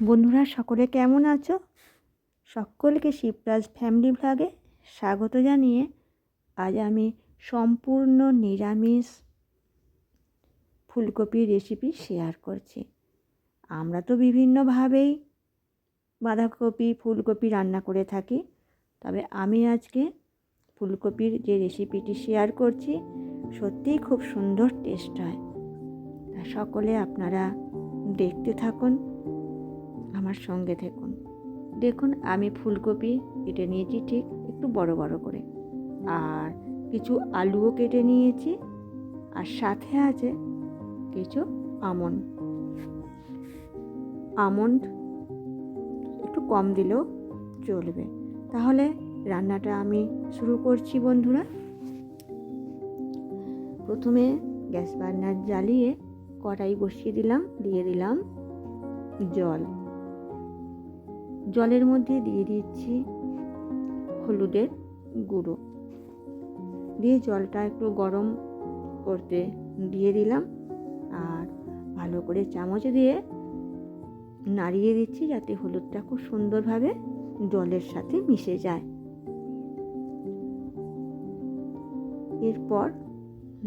বন্ধুরা, সকলে কেমন আছো? সকলকে শিবরাজ ফ্যামিলি ভ্লগে স্বাগত জানিয়ে আজ আমি সম্পূর্ণ নিরামিষ ফুলকপির রেসিপি শেয়ার করছি। আমরা তো বিভিন্নভাবেই বাঁধাকপি, ফুলকপি রান্না করে থাকি, তবে আমি আজকে ফুলকপির যে রেসিপিটি শেয়ার করছি, সত্যিই খুব সুন্দর টেস্ট হয়। সকলে আপনারা দেখতে থাকুন। আমার সঙ্গে থাকুন দেখুন, আমি ফুলকপি কেটে নিয়েছি ঠিক একটু বড় বড় করে। আর কিছু আলুও কেটে নিয়েছি। আর সাথে আছে কিছু আমন্ড। আমন্ড একটু কম দিলেও চলবে। তাহলে রান্নাটা আমি শুরু করছি বন্ধুরা। প্রথমে গ্যাস বার্নার জ্বালিয়ে কড়াই বসিয়ে দিলাম, দিয়ে দিলাম জল। জলের মধ্যে দিয়ে দিচ্ছি হলুদের গুঁড়ো। দিয়ে জলটা একটু গরম করতে দিয়ে দিলাম আর ভালো করে চামচ দিয়ে নাড়িয়ে দিচ্ছি যাতে হলুদটা খুব সুন্দরভাবে জলের সাথে মিশে যায়। এরপর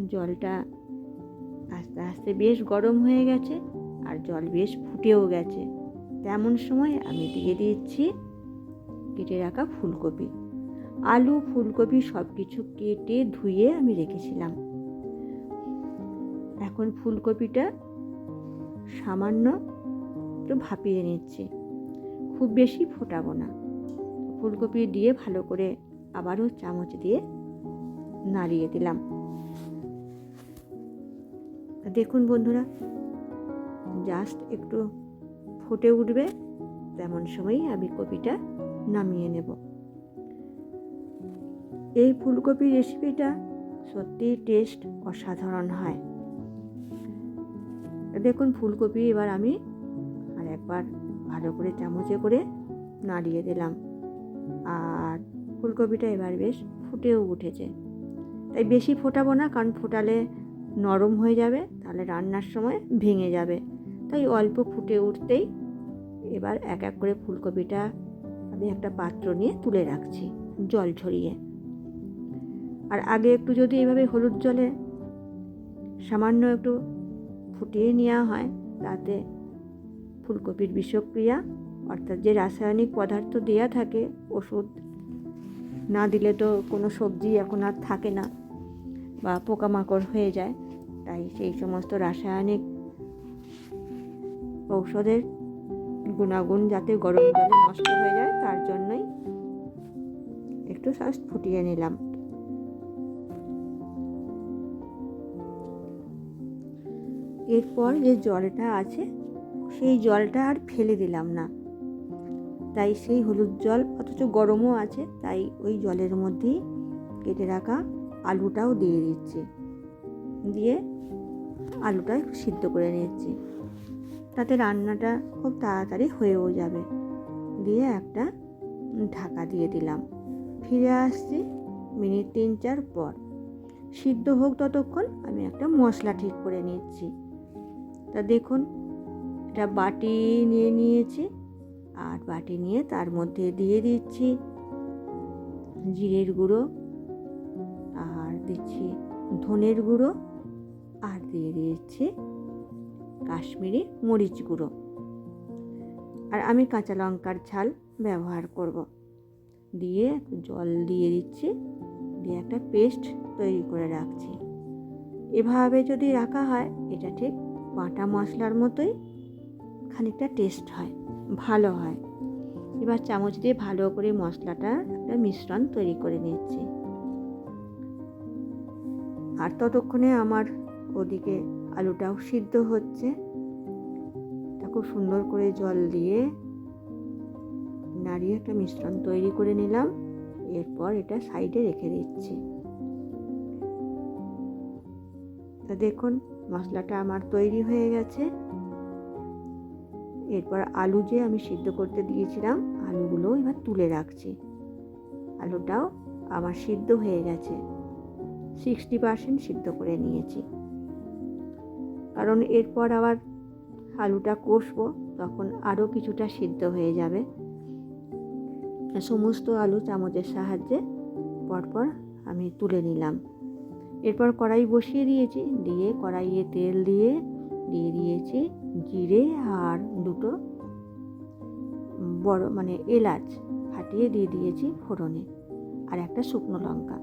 জলটা আস্তে আস্তে বেশ গরম হয়ে গেছে আর জল বেশ ফুটেও গেছে। তেমন সময় আমি দিয়ে দিচ্ছি কেটে রাখা ফুলকপি। আলু, ফুলকপি সব কিছু কেটে ধুয়ে আমি রেখেছিলাম। এখন ফুলকপিটা সামান্য একটু ভাপিয়ে নিচ্ছি। খুব বেশি ফোটাবো না। ফুলকপি দিয়ে ভালো করে আবারও চামচ দিয়ে নাড়িয়ে দিলাম। দেখুন বন্ধুরা, জাস্ট একটু ফুটে উঠবে, তেমন সময়ই আমি কপিটা নামিয়ে নেব। এই ফুলকপি রেসিপিটা সত্যি টেস্ট অসাধারণ হয়। দেখুন ফুলকপি এবার আমি আর একবার ভালো করে চামচে করে নাড়িয়ে দিলাম। আর ফুলকপিটা এবার বেশ ফুটেও উঠেছে। তাই বেশি ফোটাবো না, কারণ ফোটালে নরম হয়ে যাবে, তাহলে রান্নার সময় ভেঙে যাবে। তাই অল্প ফুটে উঠতেই এবার এক এক করে ফুলকপিটা আমি একটা পাত্র নিয়ে তুলে রাখছি, জল ছড়িয়ে আর আগে একটু যদি এভাবে হলুদ জলে সামান্য একটু ফুটিয়ে নেওয়া হয়, তাতে ফুলকপির বিষক্রিয়া, অর্থাৎ যে রাসায়নিক পদার্থ দেওয়া থাকে, ওষুধ না দিলে তো কোনো সবজি এখন আর থাকে না বা পোকামাকড় হয়ে যায়, তাই সেই সমস্ত রাসায়নিক ঔষধের গুণাগুণ যাতে গরম জলে নষ্ট হয়ে যায়, তার জন্যই একটু শ্বাস ফুটিয়ে নিলাম। এরপর যে জলটা আছে, সেই জলটা আর ফেলে দিলাম না। তাই সেই হলুদ জল অথচ গরমও আছে, তাই ওই জলের মধ্যেই কেটে রাখা আলুটাও দিয়ে দিচ্ছি। দিয়ে আলুটা সিদ্ধ করে নিচ্ছি। তাতে রান্নাটা খুব তাড়াতাড়ি হয়েও যাবে। দিয়ে একটা ঢাকা দিয়ে দিলাম। ফিরে আসছি মিনিট তিন চার পর। সিদ্ধ হোক ততক্ষণ আমি একটা মশলা ঠিক করে নিচ্ছি। তা দেখুন, এটা বাটি নিয়ে নিয়েছি আর বাটি নিয়ে তার মধ্যে দিয়ে দিচ্ছি জিরের গুঁড়ো আর দিচ্ছি ধনের গুঁড়ো আর দিয়ে দিচ্ছি কাশ্মীরি মরিচ গুঁড়ো। আর আমি কাঁচা লঙ্কার ঝাল ব্যবহার করব। দিয়ে জল দিয়ে দিচ্ছি, দিয়ে একটা পেস্ট তৈরি করে রাখছি। এভাবে যদি রাখা হয়, এটা ঠিক বাটা মশলার মতোই খানিকটা টেস্ট হয়, ভালো হয়। এবার চামচ দিয়ে ভালো করে মশলাটা একটা মিশ্রণ তৈরি করে নিচ্ছি। আর ততক্ষণে আমার ওদিকে আলুটাও সিদ্ধ হচ্ছে। খুব সুন্দর করে জল দিয়ে নাড়িয়ে একটা মিশ্রণ তৈরি করে নিলাম। এরপর এটা সাইডে রেখে দিচ্ছি। তা দেখুন, মশলাটা আমার তৈরি হয়ে গেছে। এরপর আলু যে আমি সিদ্ধ করতে দিয়েছিলাম, আলুগুলো এবার তুলে রাখছি। আলুটাও আমার সিদ্ধ হয়ে গেছে। সিক্সটি পার্সেন্ট সিদ্ধ করে নিয়েছি। কারণ এরপর আবার আলুটা কষবো, তখন আরও কিছুটা সিদ্ধ হয়ে যাবে। সমস্ত আলু চামচের সাহায্যে পরপর আমি তুলে নিলাম। এরপর কড়াই বসিয়ে দিয়েছি, দিয়ে কড়াইয়ে তেল দিয়ে দিয়ে দিয়েছি জিরে আর দুটো বড় মানে এলাচ ফাটিয়ে দিয়ে দিয়েছি ফোড়নে, আর একটা শুকনো লঙ্কা।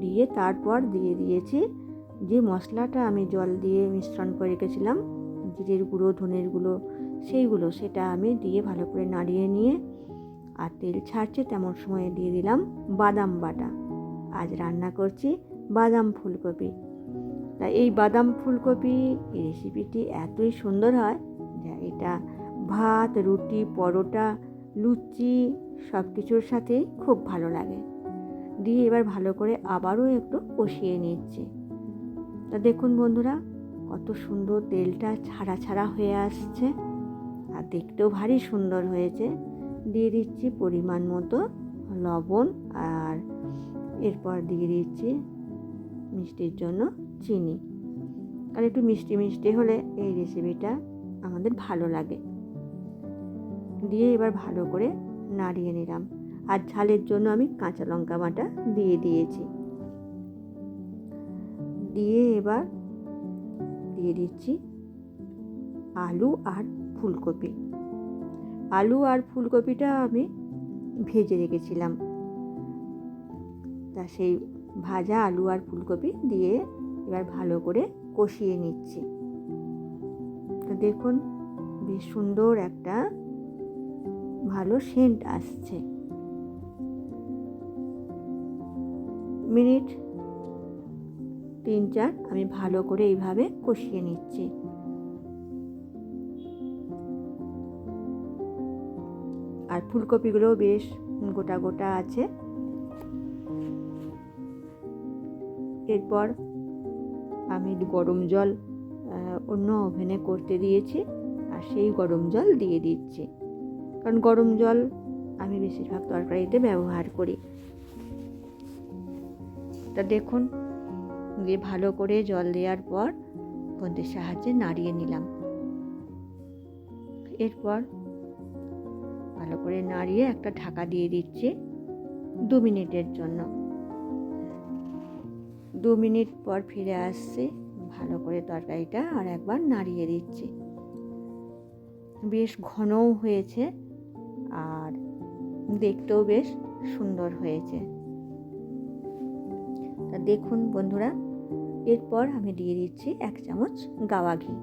দিয়ে তারপর দিয়ে দিয়েছি যে মশলাটা আমি জল দিয়ে মিশ্রণ করে রেখেছিলাম, জিরের গুঁড়ো, ধনের গুঁড়ো, সেইগুলো সেটা আমি দিয়ে ভালো করে নাড়িয়ে নিয়ে আর তেল ছাড়ছে তেমন সময়ে দিয়ে দিলাম বাদাম বাটা। আজ রান্না করছি বাদাম ফুলকপি। তা এই বাদাম ফুলকপি রেসিপিটি এতই সুন্দর হয় যা এটা ভাত, রুটি, পরোটা, লুচি সব কিছুর সাথেই খুব ভালো লাগে। দিয়ে এবার ভালো করে আবারও একটু কষিয়ে নিচ্ছি। তা দেখুন বন্ধুরা, কত সুন্দর তেলটা ছাড়া ছাড়া হয়ে আসছে। আর দেখতেও ভারী সুন্দর হয়েছে। দিয়ে দিচ্ছি পরিমাণ মতো লবণ আর এরপর দিয়ে দিচ্ছি মিষ্টির জন্য চিনি। আর একটু মিষ্টি মিষ্টি হলে এই রেসিপিটা আমাদের ভালো লাগে। দিয়ে এবার ভালো করে নাড়িয়ে নিলাম। আর ঝালের জন্য আমি কাঁচা লঙ্কা বাটা দিয়ে দিয়েছি। দিয়ে এবার দিয়ে দিচ্ছি আলু আর ফুলকপি। আলু আর ফুলকপিটা আমি ভেজে রেখেছিলাম। তা সেই ভাজা আলু আর ফুলকপি দিয়ে এবার ভালো করে কষিয়ে নিচ্ছি। তো দেখুন, বেশ সুন্দর একটা ভালো সেন্ট আসছে। মিনিট তিন চার, আমি ভালো করে এইভাবে কষিয়ে নিচ্ছি। আর ফুলকপিগুলো বেশ গোটা গোটা আছে। এরপর আমি গরম জল অন্য ওভেনে করতে দিয়েছি আর সেই গরম জল দিয়ে দিচ্ছি। কারণ গরম জল আমি বেশিরভাগ তরকারিতে ব্যবহার করি। তা দেখুন দিয়ে ভালো করে জল দেওয়ার পর বন্দের সাহায্যে নাড়িয়ে নিলাম। এরপর ভালো করে নাড়িয়ে একটা ঢাকা দিয়ে দিচ্ছি দু মিনিটের জন্য। দু মিনিট পর ফিরে আসছি, ভালো করে তরকারিটা আর একবার নাড়িয়ে দিচ্ছি। বেশ ঘনও হয়েছে আর দেখতেও বেশ সুন্দর হয়েছে। তা দেখুন বন্ধুরা এরপর আমি দিয়ে দিচ্ছি এক চামচ গাওয়া ঘি।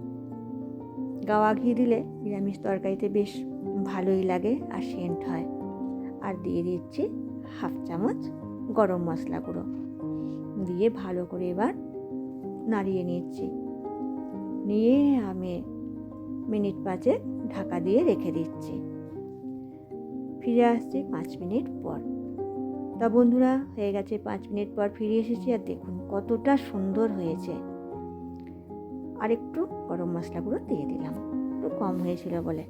গাওয়া ঘি দিলে নিরামিষ তরকারিতে বেশ ভালোই লাগে আর সেন্ট হয়। আর দিয়ে দিচ্ছি হাফ চামচ গরম মশলা গুঁড়ো। দিয়ে ভালো করে এবার নাড়িয়ে নিচ্ছি। নিয়ে আমি মিনিট পাঁচে ঢাকা দিয়ে রেখে দিচ্ছি। ফিরে আসছি পাঁচ মিনিট পর। তা বন্ধুরা, হয়ে গেছে পাঁচ মিনিট পর ফিরে এসেছি আর দেখুন কতটা সুন্দর হয়েছে। আর একটু গরম মশলাগুলো দিয়ে দিলাম, একটু কম হয়েছিল বলে।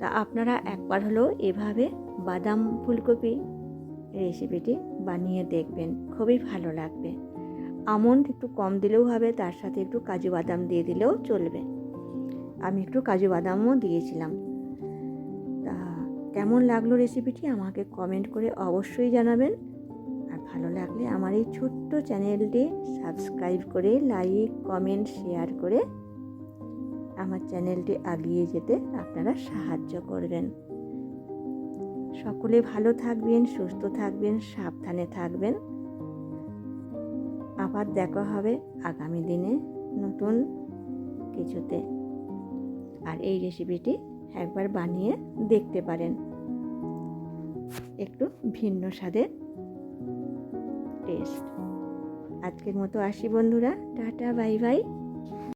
তা আপনারা একবার হলেও এভাবে বাদাম ফুলকপি রেসিপিটি বানিয়ে দেখবেন, খুবই ভালো লাগবে। আমন্ড একটু কম দিলেও হবে, তার সাথে একটু কাজু বাদাম দিয়ে দিলেও চলবে। আমি একটু কাজু বাদামও দিয়েছিলাম। কেমন লাগল রেসিপিটি আমাকে কমেন্ট করে অবশ্যই জানাবেন। আর ভালো লাগলে আমার এই ছোট্ট চ্যানেলটি সাবস্ক্রাইব করে লাইক কমেন্ট শেয়ার করে আমার চ্যানেলটি আগিয়ে যেতে আপনারা সাহায্য করবেন। সকলে ভালো থাকবেন, সুস্থ থাকবেন, সাবধানে থাকবেন। আবার দেখা হবে আগামী দিনে নতুন কিছুতে। আর এই রেসিপিটি একবার বানিয়ে দেখতে পারেন। একটু ভিন্ন স্বাদের টেস্ট আজকের মতো আসি বন্ধুরা টাটা বাই বাই।